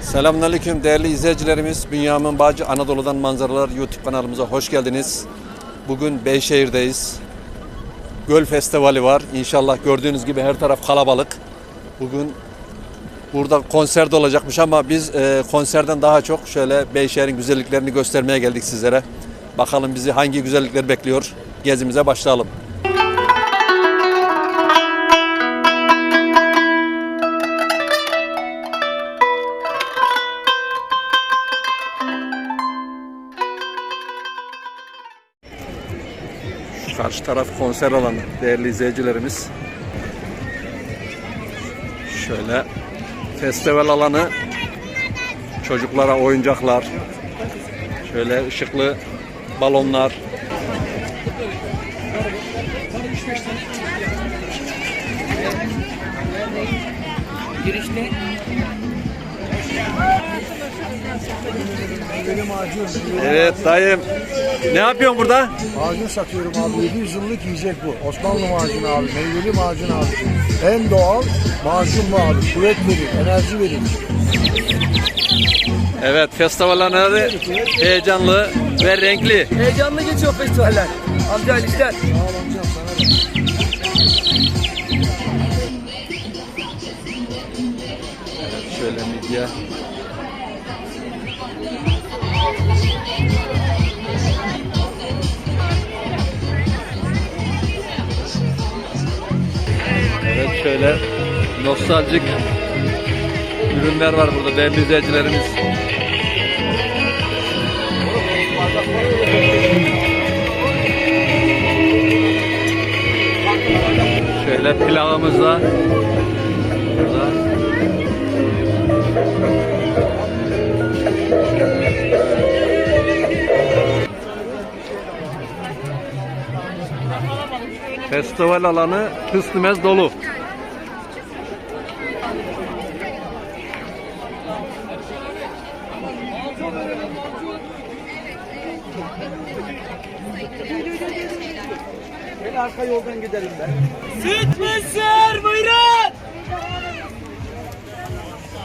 Selamünaleyküm değerli izleyicilerimiz. Bünyamin Bağcı Anadolu'dan Manzaralar YouTube kanalımıza hoş geldiniz. Bugün Beyşehir'deyiz. Göl Festivali var. İnşallah gördüğünüz gibi her taraf kalabalık. Bugün burada konser de olacakmış ama biz e, konserden daha çok şöyle Beyşehir'in güzelliklerini göstermeye geldik sizlere. Bakalım bizi hangi güzellikler bekliyor. Gezimize başlayalım. Taraf konser alanı değerli izleyicilerimiz. Şöyle festival alanı çocuklara oyuncaklar şöyle ışıklı balonlar macun. Evet dayım ne yapıyorsun burada? Macun satıyorum abi. 700 yıllık yiyecek bu. Osmanlı macunu abi. Meyveli macun abi. En doğal macun bu abi. Kuvvet verir, enerji verir. Evet festival alanı heyecanlı ve renkli. Heyecanlı geçiyor festivaller. Amca Ali işler. Şöyle midye. Şöyle nostaljik ürünler var burada değerli izleyicilerimiz. Şöyle pilavımız da burada. Festival alanı hıslımez dolu. Yoldan gidelim ben.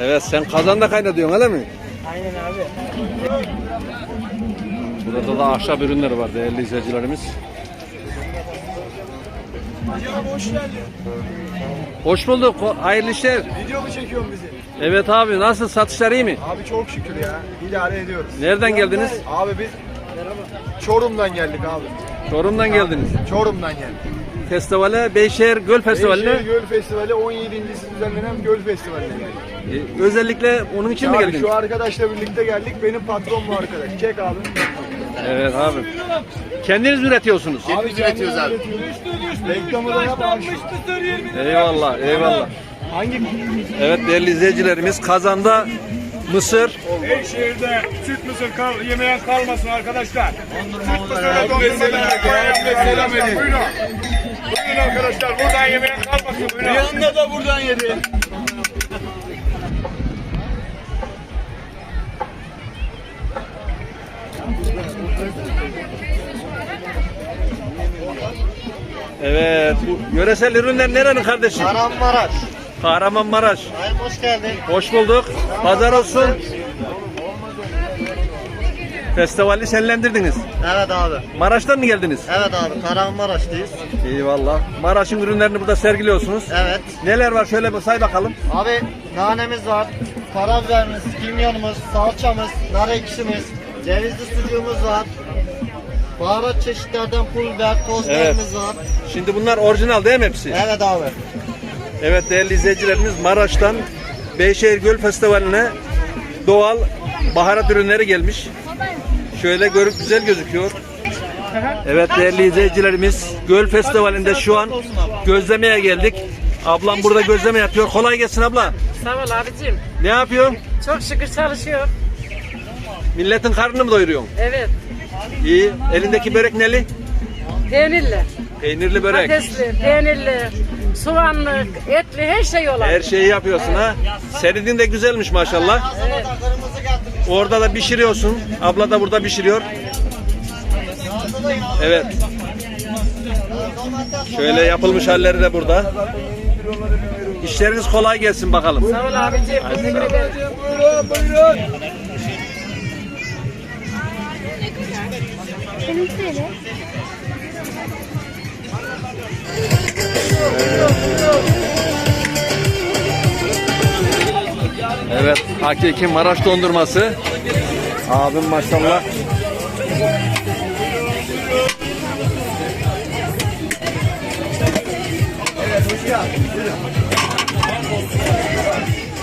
Evet sen kazanda kaynatıyorsun öyle mi? Aynen abi. Burada da ahşap ürünleri var değerli izleyicilerimiz. hoş geldin. Hoş bulduk. Hayırlı işler. Video mu çekiyorsun bizi? Evet abi nasıl satışlar iyi mi? Abi çok şükür ya. İdare ediyoruz. Nereden geldiniz? Abi biz Çorum'dan geldik abi. Çorum'dan geldiniz. Çorum'dan geldik. Festivale Beyşehir Göl Festivali'ne Beyşehir Göl Festivali 17.si düzenlenen Göl Festivali'ne geldik. e, özellikle onun için mi geldiniz? şu arkadaşla birlikte geldik. Benim patron bu arkadaş. Çek abi. Evet abi. Kendiniz üretiyorsunuz? Abi üretiyoruz abi. Reklamı da yapmamış. Eyvallah, eyvallah. Hangi Evet değerli izleyicilerimiz kazanda mısır, Beyşehir'de süt mısır kal, yemeyen kalmasın arkadaşlar. Süt mısırla ve selam edin. Buyurun. Buyurun arkadaşlar buradan yemeyen kalmasın. Buyurun. Yanında da buradan yedi. Evet, bu yöresel ürünler nerenin kardeşim? Kahramanmaraş. Kahramanmaraş. Hayır hoş geldin. Hoş bulduk. Pazar olsun. Festivali şenlendirdiniz. Evet abi. Maraş'tan mı geldiniz? Evet abi. Kahramanmaraş'tayız. Eyvallah. Maraş'ın ürünlerini burada sergiliyorsunuz. Evet. Neler var şöyle bir say bakalım. Abi nanemiz var. Karabiberimiz, kimyonumuz, salçamız, nar ekşimiz, cevizli sucuğumuz var. Baharat çeşitlerden pul biber, toz Evet. var. Şimdi bunlar orijinal değil mi hepsi? Evet abi. Evet değerli izleyicilerimiz Maraş'tan Beyşehir Göl Festivali'ne doğal baharat ürünleri gelmiş. Şöyle görüp güzel gözüküyor. Evet değerli izleyicilerimiz Göl Festivali'nde şu an gözlemeye geldik. Ablam burada gözleme yapıyor. Kolay gelsin abla. Sağ ol abicim. Ne yapıyorsun? Çok şükür çalışıyor. Milletin karnını mı doyuruyorsun? Evet. İyi. Elindeki börek neli? Peynirli, Peynirli börek. patatesli, peynirli, soğanlı, etli her şey olan. Her şeyi yapıyorsun ha. Senin de güzelmiş maşallah. Getirmiş. Orada da pişiriyorsun. Abla da burada pişiriyor. Evet. Şöyle yapılmış halleri de burada. İşleriniz kolay gelsin bakalım. Sağ ol. Teşekkür ederim. buyurun buyurun. Evet, hakiki Maraş dondurması. Abim maşallah.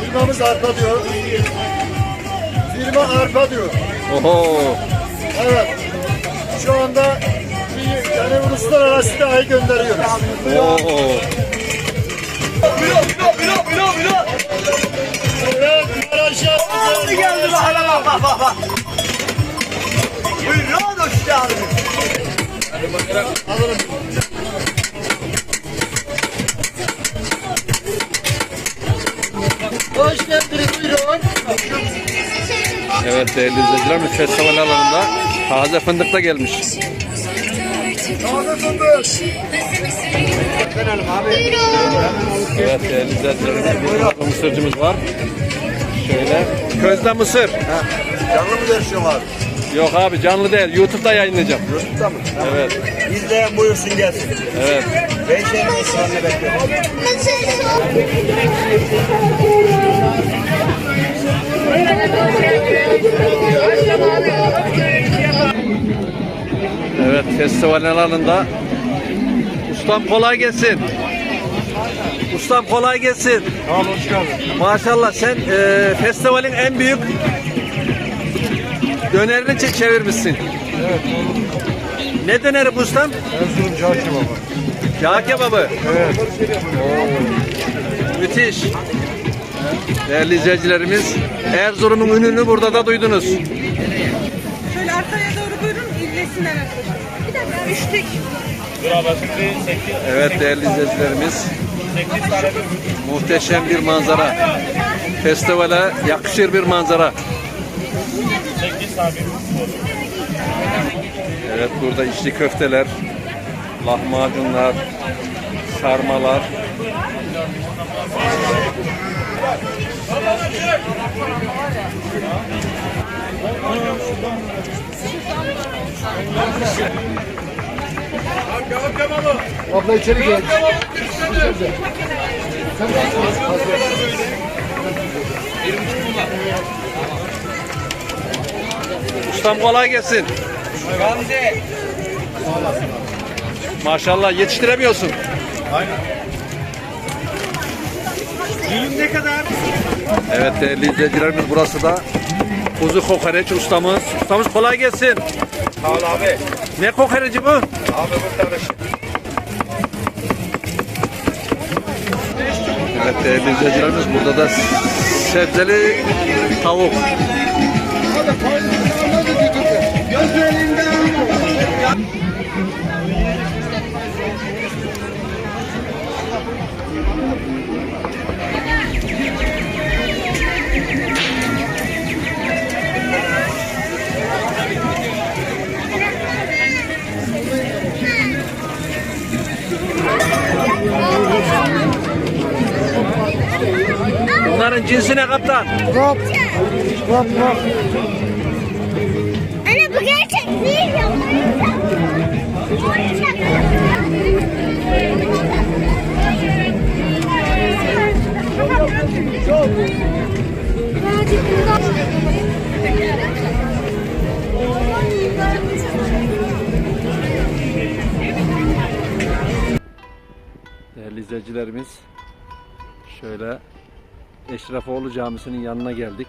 Firmamız arpa diyor. Firma arpa diyor. Oho. Evet. Şu anda yani uluslararası dahi gönderiyoruz. Oo. Buyurun buyurun buyurun buyurun buyurun. Evet, Maraş'a Hadi geldi bak bak bak bak bak. Buyurun hoş geldiniz. Hoş geldiniz buyurun. Evet değerli izleyicilerimiz festival alanında taze fındık da gelmiş. Evet değerli izleyicilerimiz burada da mısırcımız var. Şöyle közde mısır. Canlı mı versiyon var? Yok abi canlı değil YouTube'da yayınlayacağım. YouTube'da mı? Evet. İzleyen buyursun gelsin. Evet. Beyşehir'in ısrarını bekliyorum. Evet festival alanında Ustam kolay gelsin. Ustam kolay gelsin. Tamam hoş geldin. Maşallah sen e, festivalin en büyük dönerini çe- çevirmişsin. Evet. Ne döneri bu ustam? Erzurum Cağ Kebabı. Yağ kebabı. Evet. Müthiş. Değerli izleyicilerimiz Erzurum'un ününü burada da duydunuz. Şöyle arkaya doğru buyurun, Evet değerli izleyicilerimiz. Muhteşem bir manzara. Festivale yakışır bir manzara. Evet burada içli köfteler, lahmacunlar, sarmalar. Abla içeri gel. Ustam kolay gelsin. Gamze. Maşallah yetiştiremiyorsun. Dilim ne kadar? Evet değerli izleyicilerimiz burası da kuzu kokoreç ustamız. Ustamız kolay gelsin. Sağ ol abi. Ne kokoreci bu? Abi bu karış. Evet değerli izleyicilerimiz burada da sebzeli tavuk. Bunların cinsi ne kaptan? Rap. Rap rap. Anne bu gerçek değil ya. Değerli izleyicilerimiz şöyle Eşrefoğlu Camisi'nin yanına geldik.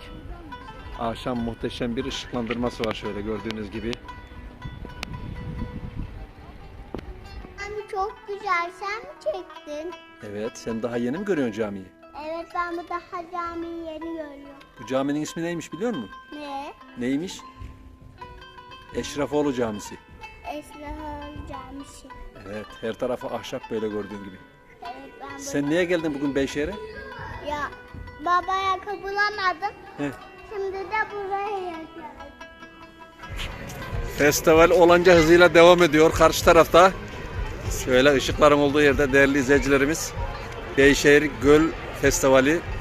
Akşam muhteşem bir ışıklandırması var şöyle gördüğünüz gibi. Anne çok güzel. Sen mi çektin? Evet sen daha yeni mi görüyorsun camiyi? Evet ben bu daha camiyi yeni görüyorum. Bu caminin ismi neymiş biliyor musun? Ne? Neymiş? Eşrefoğlu Camisi. Esrahar camisi. Evet her tarafı ahşap böyle gördüğün gibi. Evet ben. Sen niye geldin bugün Beyşehir'e? Ya babaya bulamadım. Heh. Şimdi de buraya geldim. Festival olanca hızıyla devam ediyor. Karşı tarafta şöyle ışıkların olduğu yerde değerli izleyicilerimiz Beyşehir Göl Festivali